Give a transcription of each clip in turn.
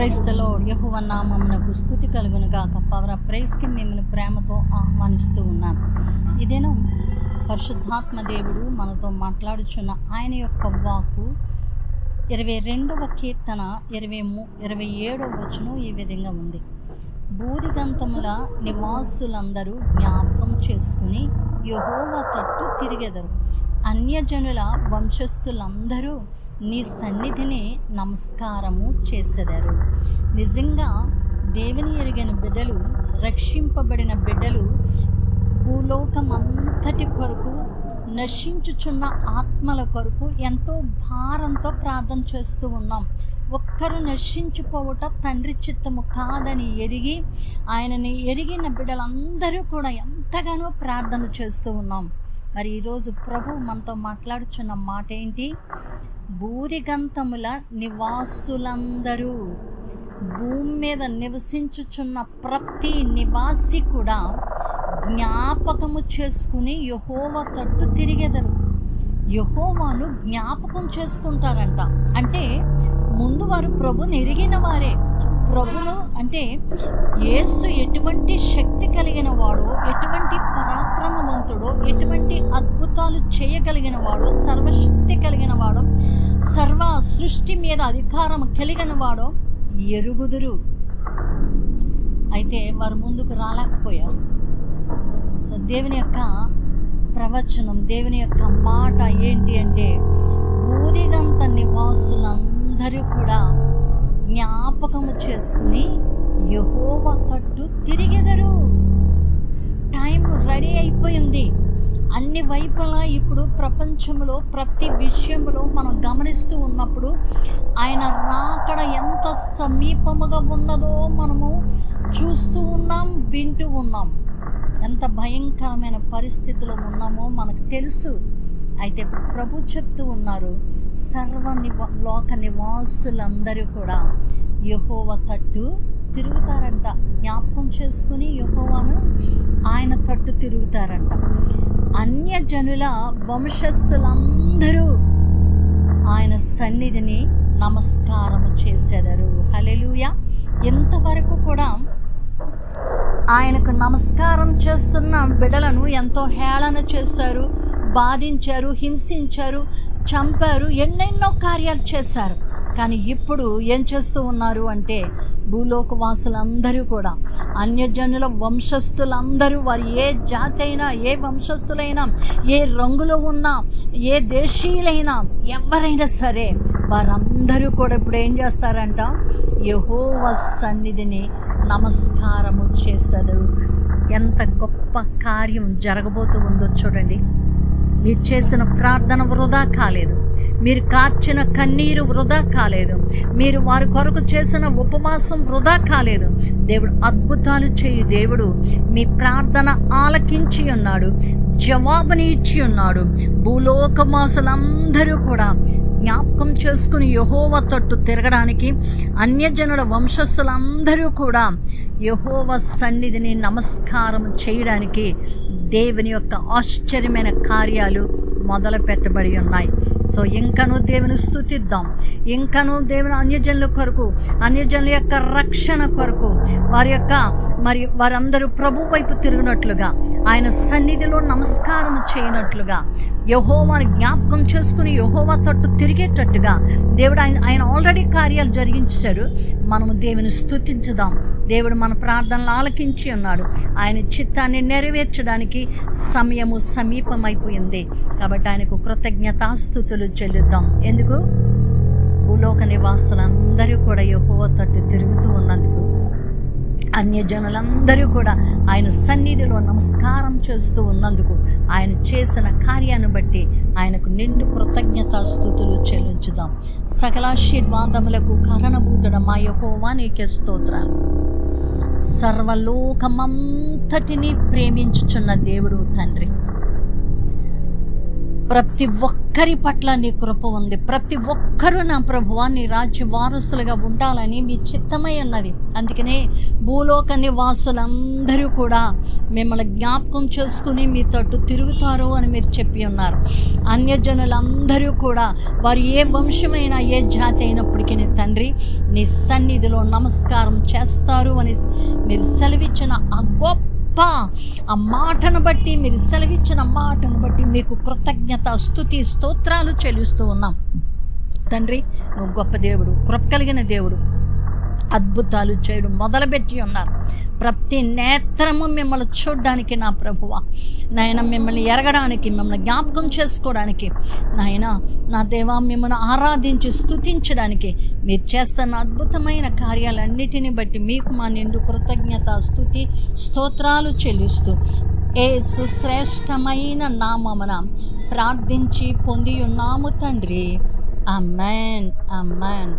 క్రైస్తలో యహువ నామమునకు స్థుతి కలుగును గాక. పవర్ ప్రైస్కి మిమ్మల్ని ప్రేమతో ఆహ్వానిస్తూ ఉన్నాను ఇదేనో పరిశుద్ధాత్మ దేవుడు మనతో మాట్లాడుచున్న ఆయన యొక్క వాక్కు ఇరవై రెండవ కీర్తన ఇరవై మూ ఇరవై ఏడవ వచనం ఈ విధంగా ఉంది. బూదిగంతముల నివాసులందరూ జ్ఞాపకం చేసుకుని యహోవ తట్టు తిరిగెదరు. అన్యజనుల వంశస్థులందరూ నీ సన్నిధిని నమస్కారము చేసెదరు. నిజంగా దేవుని ఎరిగిన బిడ్డలు రక్షింపబడిన బిడ్డలు భూలోకమంతటి కొరకు నశించుచున్న ఆత్మల కొరకు ఎంతో భారంతో ప్రార్థన చేస్తూ ఉన్నాం. ఒక్కరు నశించిపోవుట తండ్రి చిత్తము కాదని ఎరిగి ఆయనని ఎరిగిన బిడ్డలందరూ కూడా ఎంతగానో ప్రార్థన చేస్తూ ఉన్నాం. మరి ఈరోజు ప్రభు మనతో మాట్లాడుచున్న మాట ఏంటి భూరిగంతముల నివాసులందరూ భూమి మీద నివసించుచున్న ప్రతి నివాసి కూడా జ్ఞాపకము చేసుకుని యహోవ తట్టు తిరిగెదరు. యహోవాను జ్ఞాపకం చేసుకుంటారంట. అంటే ముందు వారు ప్రభుని ఎరిగిన వారే. ప్రభును అంటే యేసు ఎటువంటి శక్తి కలిగిన వాడో ఎటువంటి పరాక్రమవంతుడో ఎటువంటి అద్భుతాలు చేయగలిగిన వాడో సర్వశక్తి కలిగిన వాడో సర్వ సృష్టి మీద అధికారం కలిగిన వాడో ఎరుగుదురు. అయితే వారు ముందుకు రాలేకపోయారు. సో దేవుని యొక్క ప్రవచనం దేవుని యొక్క మాట ఏంటి అంటే బూదిగంత నివాసులందరూ కూడా జ్ఞాపకము చేసుకుని యహోవ తట్టు తిరిగెదరు. టైం రెడీ అయిపోయింది అన్ని ఇప్పుడు ప్రపంచంలో ప్రతి విషయంలో మనం గమనిస్తూ ఉన్నప్పుడు ఆయన రాకడ ఎంత సమీపముగా ఉన్నదో మనము చూస్తూ ఉన్నాం వింటూ ఉన్నాం. ఎంత భయంకరమైన పరిస్థితిలో ఉన్నామో మనకు తెలుసు. అయితే ప్రభు చెప్తూ ఉన్నారు సర్వ నివా లోక నివాసులందరూ కూడా యహోవ తట్టు తిరుగుతారంట. జ్ఞాపకం చేసుకుని యహోవాను ఆయన తట్టు తిరుగుతారంట. అన్యజనుల వంశస్థులందరూ ఆయన సన్నిధిని నమస్కారం చేసేదరు. హలెలుయ ఇంతవరకు కూడా ఆయనకు నమస్కారం చేస్తున్న బిడలను ఎంతో హేళన చేశారు. బాధించారు హింసించారు చంపారు ఎన్నెన్నో కార్యాలు చేశారు. కానీ ఇప్పుడు ఏం చేస్తూ ఉన్నారు అంటే భూలోక వాసులందరూ కూడా అన్యజనుల వంశస్థులందరూ వారు ఏ జాతి అయినా ఏ వంశస్థులైనా ఏ రంగులో ఉన్నా ఏ దేశీయులైనా ఎవరైనా సరే వారందరూ కూడా ఇప్పుడు ఏం చేస్తారంట? యహోవ సన్నిధిని నమస్కారము చేసేదరు. ఎంత గొప్ప కార్యం జరగబోతూ ఉందో చూడండి. మీరు చేసిన ప్రార్థన వృధా కాలేదు. మీరు కార్చిన కన్నీరు వృధా కాలేదు. మీరు వారి కొరకు చేసిన ఉపవాసం వృధా కాలేదు. దేవుడు అద్భుతాలు చేయు దేవుడు మీ ప్రార్థన ఆలకించి ఉన్నాడు జవాబుని ఇచ్చి ఉన్నాడు. భూలోకమాసులందరూ కూడా జ్ఞాపకం చేసుకుని యహోవ తట్టు తిరగడానికి అన్యజనుల వంశస్థులందరూ కూడా యహోవ సన్నిధిని నమస్కారం చేయడానికి దేవుని యొక్క ఆశ్చర్యమైన కార్యాలు మొదలు పెట్టబడి ఉన్నాయి. సో ఇంకనూ దేవుని స్థుతిద్దాం ఇంకనూ దేవుని అన్యజనుల కొరకు అన్యజనుల యొక్క రక్షణ కొరకు వారి యొక్క మరి వారందరూ ప్రభు వైపు తిరిగినట్లుగా ఆయన సన్నిధిలో నమస్కారం చేయనట్లుగా యహోవాని జ్ఞాపకం చేసుకుని యహోవా తట్టు తిరిగేటట్టుగా దేవుడు ఆయన ఆయన ఆల్రెడీ కార్యాలు జరిగించారు. మనము దేవుని స్థుతించుదాం దేవుడు మన ప్రార్థనలు ఆలకించి ఉన్నాడు. ఆయన చిత్తాన్ని నెరవేర్చడానికి సమయము సమీపమైపోయింది. కాబట్టి ఆయనకు కృతజ్ఞతాస్థుతులు చెల్లిద్దాం. ఎందుకు? భూలోక నివాసులందరూ కూడా యహోవ తట్టు తిరుగుతూ ఉన్నందుకు అన్యజనులందరూ కూడా ఆయన సన్నిధిలో నమస్కారం చేస్తూ ఉన్నందుకు ఆయన చేసిన కార్యాన్ని బట్టి ఆయనకు నిండు కృతజ్ఞతాస్థుతులు చెల్లించుదాం. సకలాశీర్వాదములకు కరణభూతుడ మా యహోవా నీకే స్తోత్రాలు. సర్వలోకమంతటిని ప్రేమించుచున్న దేవుడు తండ్రి. ప్రతి ఒక్కరి పట్ల నీ కృప ఉంది. ప్రతి ఒక్కరూ నా ప్రభువా నీ రాజ్య వారసులుగా ఉండాలని మీ చిత్తమై ఉన్నది. అందుకనే భూలోక నివాసులందరూ కూడా మిమ్మల్ని జ్ఞాపకం చేసుకుని మీ తట్టు తిరుగుతారు అని మీరు చెప్పి ఉన్నారు. అన్యజనులందరూ కూడా వారు ఏ వంశమైనా ఏ జాతి అయినప్పటికీ నీ తండ్రి నీ సన్నిధిలో నమస్కారం చేస్తారు అని మీరు సెలవిచ్చిన ఆ గొప్ప ఆ మాటను బట్టి మీరు సెలవిచ్చిన మాటను బట్టి మీకు కృతజ్ఞత స్థుతి స్తోత్రాలు చెల్లిస్తూ ఉన్నాం. తండ్రి నువ్వు గొప్ప దేవుడు కృప కలిగిన దేవుడు. అద్భుతాలు చేయడం మొదలుపెట్టి ఉన్నారు. ప్రతి నేత్రము మిమ్మల్ని చూడడానికి నా ప్రభువ. నాయన మిమ్మల్ని ఎరగడానికి మిమ్మల్ని జ్ఞాపకం చేసుకోవడానికి నాయన నా దేవా మిమ్మల్ని ఆరాధించి స్థుతించడానికి మీరు చేస్తున్న అద్భుతమైన కార్యాలన్నిటిని బట్టి మీకు మా నిండు కృతజ్ఞత స్థుతి స్తోత్రాలు చెల్లిస్తూ ఏ సుశ్రేష్టమైన నామమున ప్రార్థించి పొంది ఉన్నాము తండ్రి. Amen amen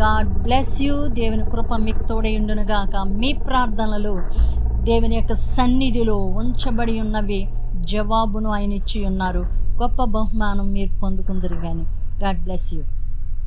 God bless you దేవుని కృప మీకు తోడయుండునుగాక. మీ ప్రార్థనలు దేవుని యొక్క సన్నిధిలో ఉంచబడి ఉన్నవి జవాబును ఆయన ఇచ్చి ఉన్నారు గొప్ప బహుమానం మీరు పొందుకుందరు కానీ గాడ్ బ్లెస్ యూ